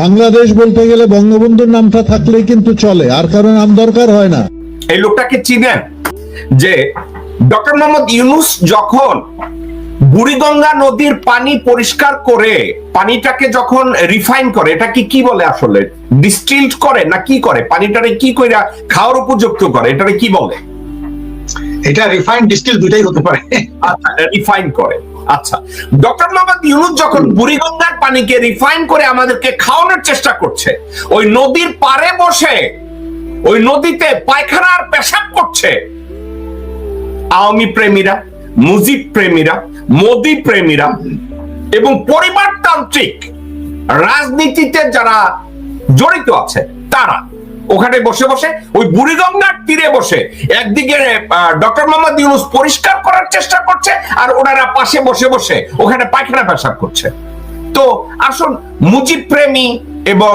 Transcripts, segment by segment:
বাংলাদেশ বলতে গেলে বঙ্গবন্ধুর নামটা থাকলেই কিন্তু চলে আর কারণ নাম দরকার হয় না। এই লোকটাকে চিনেন? যে ডক্টর মোহাম্মদ ইউনুস যখন বুড়িগঙ্গা নদীর পানি পরিষ্কার করে পানিটাকে যখন রিফাইন করে এটাকে কি বলে আসলে? ডিস্টিলড করে না কি করে? পানিটারে কি কইরা খাওয়ার উপযুক্ত করে? এটারে কি বলে? এটা রিফাইন্ড ডিস্টিল দুটাই হতে পারে। রিফাইন করে। আচ্ছা ডক্টর মোহাম্মদ ইউনুস যখন বুড়িগঙ্গার পানিকে রিফাইন করে আমাদেরকে খাওয়ানোর চেষ্টা করছে, ওই নদীর পারে বসে, ওই নদীতে পায়খানা আর পেশাব করছে, আওয়ামী প্রেমীরা, মুজিব প্রেমীরা, মোদি প্রেমীরা এবং পরিবারতান্ত্রিক রাজনীতিতে যারা জড়িত আছে, তারা ওখানে বসে বসে, ওই বুড়িগঙ্গার তীরে বসে। একদিকে ডক্টর মোহাম্মদ ইউনুস পরিষ্কার করার চেষ্টা করছে, আর ওনারা পাশে বসে বসে ওখানে পায়খানা পেশাব করছে। তো আসুন মুজিব প্রেমী এবং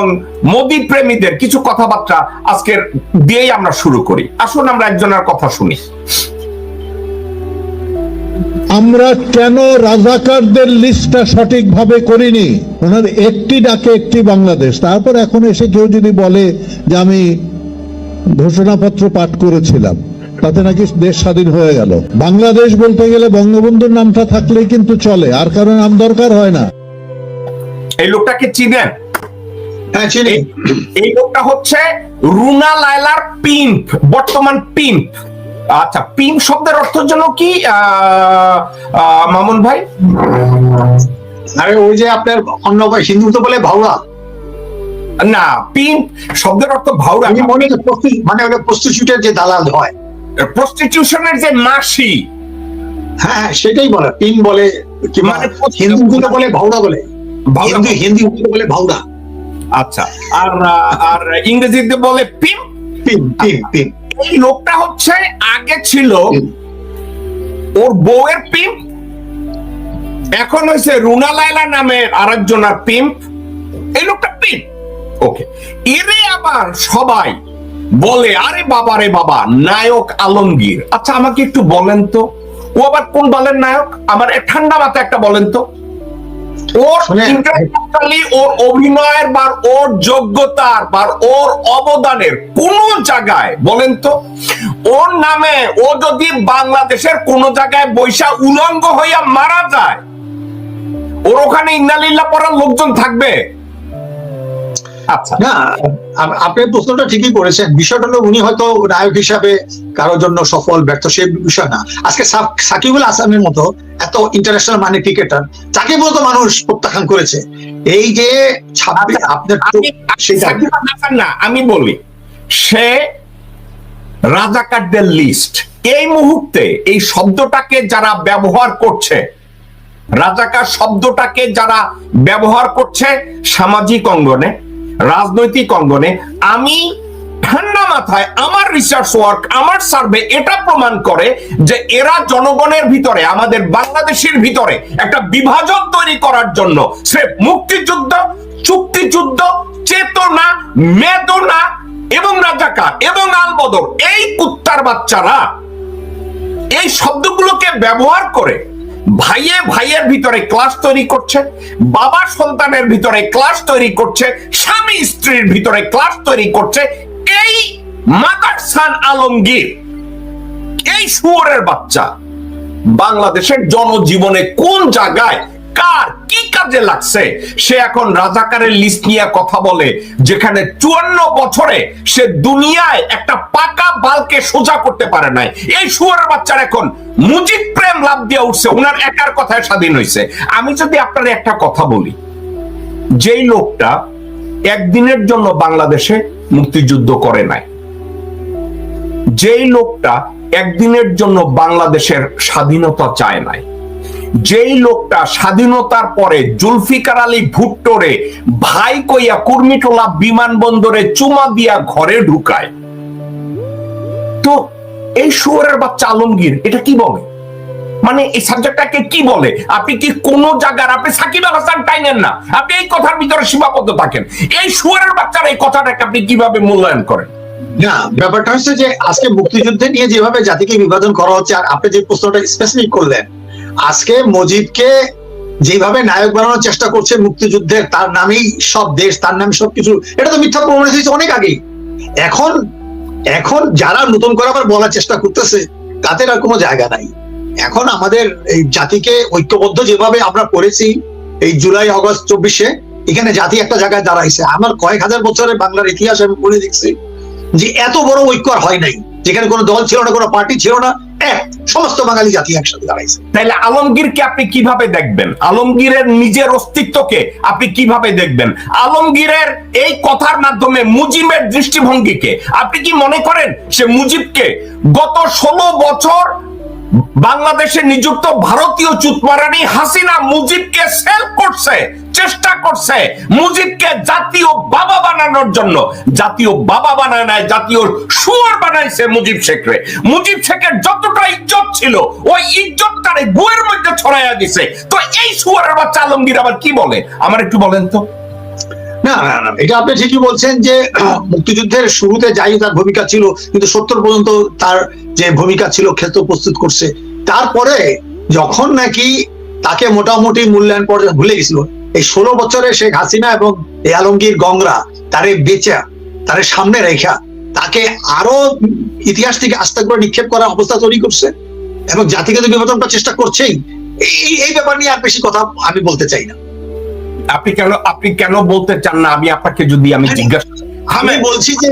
মোদি প্রেমীদের কিছু কথাবার্তা আজকের দিয়েই আমরা শুরু করি। আসুন, আমরা একজনের কথা শুনি। আমরা কেন রাজাকারদের লিস্টটা সঠিকভাবে করিনি? ওনার একটি ডাকে একটি বাংলাদেশ। তারপর এখন এসে কেউ যদি বলে যে আমি ঘোষণাপত্র পাঠ করেছিলাম তাতে নাকি দেশ স্বাধীন হয়ে গেল। বাংলাদেশ বলতে গেলে বঙ্গবন্ধুর নামটা থাকলেই কিন্তু চলে আর কারণ নাম দরকার হয় না। এই লোকটাকে চিনেন? হ্যাঁ চিনি। এই লোকটা হচ্ছে রুনা লায়লার পিম্প বর্তমান পিম্প আচ্ছা পিম্প শব্দের অর্থ জন্য কি? মামুন ভাই? আরে ওই যে আপনার অন্য হিন্দু তো বলে ভাওয়া না পিম্প শব্দের অর্থ ভাউরা। আমি মনে হয় মানে ওটা প্রস্টিটিউটের যে দালাল হয়। প্রস্টিটিউশনের যে মাসি। হ্যাঁ হ্যাঁ, সেটাই বলে। পিন বলে কিংবা মানে প্রস্তুত- হিন্দু তো বলে ভাওড়া বলে। ভাউরা হিন্দু হিন্দি বলে ভাওড়া আচ্ছা আর আর ইংরেজিতে বলে পিম? পিম পিম পিন এই লোকটা হচ্ছে, আগে ছিল ওর বউয়ের পিম্প এখন হয়েছে রুনা লায়লা নামের আরেকজনের পিম্প এই লোকটা পিম্প ওকে এরে আবার সবাই বলে, আরে বাবা রে বাবা, নায়ক আলমগীর। আচ্ছা আমাকে একটু বলেন তো। ও আবার কোন দলের নায়ক? আমার ঠান্ডা মাথা একটা বলেন তো। ওর। ইন্টারন্যাশনালি ওর অভিনয়ের বা ওর যোগ্যতার বা ওর অবদানের কোন জায়গায় বলেন তো ওর নামে ও যদি বাংলাদেশের কোন জায়গায় বৈশা উলঙ্গ হইয়া মারা যায় ওর ওখানে ইন্নালিল্লাহ পড়ার লোকজন থাকবে না আপনি প্রশ্নটা ঠিকই করেছেন। বিষয়টা হলো উনি হয়তো নায়ক হিসাবে কারোর জন্য সফল ব্যর্থ সে বিষয় না। আজকে সাকিবুল হাসানের মতো এত ইন্টারন্যাশনাল মানে ক্রিকেটার তাকে বলতো মানুষ প্রত্যাখ্যান করেছে এই যে ছাব্বিশ আচ্ছা, আপনার না আমি বলি সে রাজাকারদের লিস্ট এই মুহূর্তে এই শব্দটাকে যারা ব্যবহার করছে রাজাকার শব্দটাকে যারা ব্যবহার করছে সামাজিক অঙ্গনে রাজনৈতিক অঙ্গনে আমি ঠান্ডা মাথায় আমার রিসার্চ ওয়ার্ক আমার সার্ভে এটা প্রমাণ করে যে এরা জনগণের ভিতরে, আমাদের বাংলাদেশের ভিতরে একটা বিভাজন তৈরি করার জন্য সে মুক্তিযুদ্ধ, চুক্তিযুদ্ধ, চেতনা, মেদনা এবং রাজাকার এবং আলবদর, এই কুত্তার বাচ্চারা এই শব্দগুলোকে ব্যবহার করে ভাইয়ে ভাইয়ের ভিতরে ক্লাস তৈরি করছে বাবা সন্তানের ভিতরে ক্লাস তৈরি করছে, স্বামী স্ত্রীর ভিতরে ক্লাস তৈরি করছে। এই মাদার সান আলমগীর, এই শুয়োরের বাচ্চা, বাংলাদেশের জনজীবনে কোন জায়গায় কার? কি কাজে লাগছে? সে এখন রাজাকারের লিস্ট নিয়ে কথা বলে, যেখানে চুয়ান্ন বছরে সে দুনিয়ায় একটা পাকা বালকে সোজা করতে পারে নাই। এই শুয়ারের বাচ্চার এখন মুজিব প্রেম লাভ দিয়ে উঠছে ওনার একার কথায় স্বাধীন হয়েছে আমি যদি আপনার একটা কথা বলি, যেই লোকটা একদিনের জন্য বাংলাদেশে মুক্তিযুদ্ধ করে নাই, যেই লোকটা একদিনের জন্য বাংলাদেশের স্বাধীনতা চায় নাই যেই লোকটা স্বাধীনতার পরে জুলফিকার আলী ভুট্টোরে ভাই কইয়া কুর্মিটোলা বিমানবন্দরে চুমা দিয়া ঘরে ঢুকায়। তো এই শুয়ারের বাচ্চা আলমগীর, এটা কি বলে? মানে এই সাবজেক্টটাকে কি বলে? আপনি কি কোন জায়গার, আপনি সাকিব আল হাসান টাইনেন না? আপনি এই কথার ভিতরে সীমাবদ্ধ থাকেন। এই শুয়ারের বাচ্চার এই কথাটাকে আপনি কীভাবে মূল্যায়ন করেন? না, ব্যাপারটা হচ্ছে যে আজকে মুক্তিযুদ্ধে নিয়ে যেভাবে জাতিকে বিভাজন করা হচ্ছে, আর আপনি যে প্রশ্নটা স্পেসিফিক করলেন আজকে মজিদকে যেভাবে নায়ক বানানোর চেষ্টা করছে মুক্তিযুদ্ধের, তার নামেই সব দেশ, তার নামে সবকিছু, এটা তো মিথ্যা প্রমাণিত হয়েছে অনেক আগেই। এখন এখন যারা নতুন করে আবার বলার চেষ্টা করতেছে, তাদের আর কোনো জায়গা নাই। এখন আমাদের এই জাতিকে ঐক্যবদ্ধ যেভাবে আমরা করেছি এই জুলাই আগস্ট চব্বিশে, এখানে জাতি একটা জায়গায় দাঁড়াইছে। আমার কয়েক হাজার বছরের বাংলার ইতিহাস আমি পড়ে দেখছি যে এত বড় ঐক্য আর হয় নাই। যেখানে কোনো দল ছিল না, কোনো পার্টি ছিল না এক সমস্ত বাঙালি জাতি একসাথে দাঁড়াইছে। তাহলে আলমগীরকে আপনি কীভাবে দেখবেন? আলমগীরের নিজের অস্তিত্বকে আপনি কীভাবে দেখবেন? আলমগীরের এই কথার মাধ্যমে মুজিবের দৃষ্টিভঙ্গিকে আপনি কি মনে করেন? সে মুজিবকে গত ষোলো বছর বাংলাদেশে নিযুক্ত ভারতীয় চুতমারানি হাসিনা মুজিবকে সেল করছে, চেষ্টা করছে মুজিবকে জাতীয় বাবা বানানোর জন্য। জাতীয় বাবা বানায় নাই, জাতীয় সুয়ার বানাইছে মুজিব শেখরে। মুজিব শেখের যতটা ইজ্জত ছিল, ওই ইজ্জতটারে বইয়ের মধ্যে ছড়াইয়া দিছে। তো এই সুয়ারের বাচ্চা আলমগীর আবার কি বলে? আমার একটু বলেন তো। এটা আপনি ঠিকই বলছেন যে, মুক্তিযুদ্ধের শুরুতে যাই তার ভূমিকা ছিল, কিন্তু সত্তর পর্যন্ত তার যে ভূমিকা ছিল, ক্ষেত্র প্রস্তুত করছে। তারপরে যখন নাকি তাকে মোটামুটি মূল্যায়ন পর্যায়ে ভুলে গেছিল, এই ষোলো বছরে শেখ হাসিনা এবং এই আলমগীর গংরা তারে বেচা, তারে সামনে রেখা, তাকে আরও ইতিহাস থেকে আস্তে করে নিক্ষেপ করার অবস্থা তৈরি করছে এবং জাতিকে তো বিভাজনটা চেষ্টা করছেই। এই ব্যাপার নিয়ে আর বেশি কথা আমি বলতে চাই না। আপনি কেন আপনি কেন বলতে চান না? আমি আপনাকে যদি আমি জিজ্ঞাসা আমি বলছি যে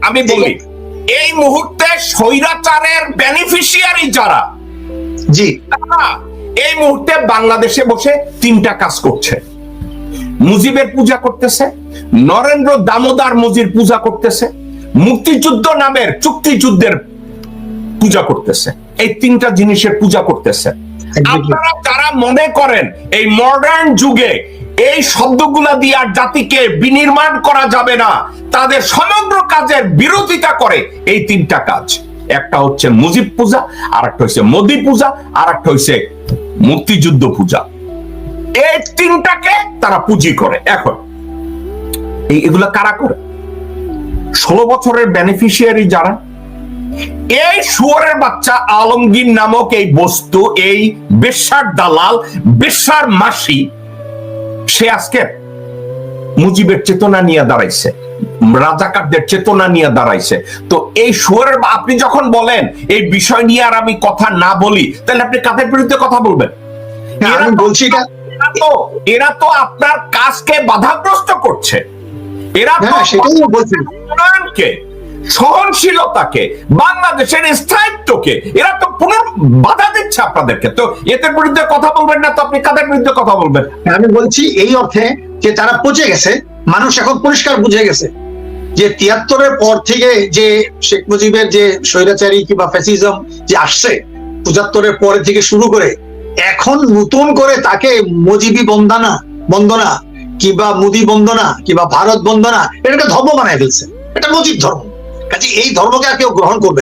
আমি বলি এই মুহূর্তে স্বৈরাচারের বেনিফিশিয়ারি যারা জি। তারা এই মুহূর্তে বাংলাদেশে বসে তিনটা কাজ করছে। মুজিবের পূজা করতেছে নরেন্দ্র দামোদর মুজির পূজা করতেছে মুক্তিযুদ্ধ নামের চুক্তিযুদ্ধের পূজা করতেছে। এই তিনটা জিনিসের পূজা করতেছে. আপনারা যারা মনে করেন এই মডার্ন যুগে এই শব্দগুলা দিয়ে আর জাতিকে বিনির্মাণ করা যাবে না। তাদের সমগ্র কাজের বিরোধিতা করে এই তিনটা কাজ। একটা হচ্ছে মুজিব পূজা আর একটা হচ্ছে মোদি পূজা আর একটা হচ্ছে মুক্তিযুদ্ধ পূজা। এই তিনটাকে তারা পুঁজি করে। এখন এগুলা কারা করে? ষোলো বছরের বেনিফিশিয়ারি যারা, এই শুয়ারের বাচ্চা আলমগীর নামক এই বস্তু, এই বেশ্যার দালাল, বেশ্যার মাসি সে আজকে মুজিবের চেতনা নিয়ে দাঁড়াইছে রাজাকারদের চেতনা নিয়ে দাঁড়াইছে। তো এই শুয়ারের আপনি যখন বলেন এই বিষয় নিয়ে আর আমি কথা না বলি তাহলে আপনি কাদের বিরুদ্ধে কথা বলবেন? আমি তো- বলছি এরা তো এরা তো আপনার কাজকে বাধাগ্রস্ত করছে। এরা তো সেটাই আমি বলছি। উন্নয়নকে সহনশীলতাকে, বাংলাদেশের স্থায়িত্বকে, এরা তো পুনর বাধা দিচ্ছে আপনাদেরকে। তো এদের বিরুদ্ধে কথা বলবেন না তো আপনি কাদের বিরুদ্ধে কথা বলবেন? আমি বলছি এই অর্থে যে তারা পচে গেছে, মানুষ এখন পরিষ্কার বুঝে গেছে যে তিয়াত্তরের পর থেকে যে শেখ মুজিবের যে স্বৈরাচারী কিংবা ফ্যাসিজম যে আসছে, পঁচাত্তরের পরে থেকে শুরু করে, এখন নতুন করে তাকে মজিবি বন্দনা বন্দনা কিংবা মুদি বন্দনা কিংবা ভারত বন্দনা, এটা একটা ধর্ম বানায় ফেলছে। এটা মজিব ধর্ম। কাজে এই ধর্মকে আর কেউ গ্রহণ করবে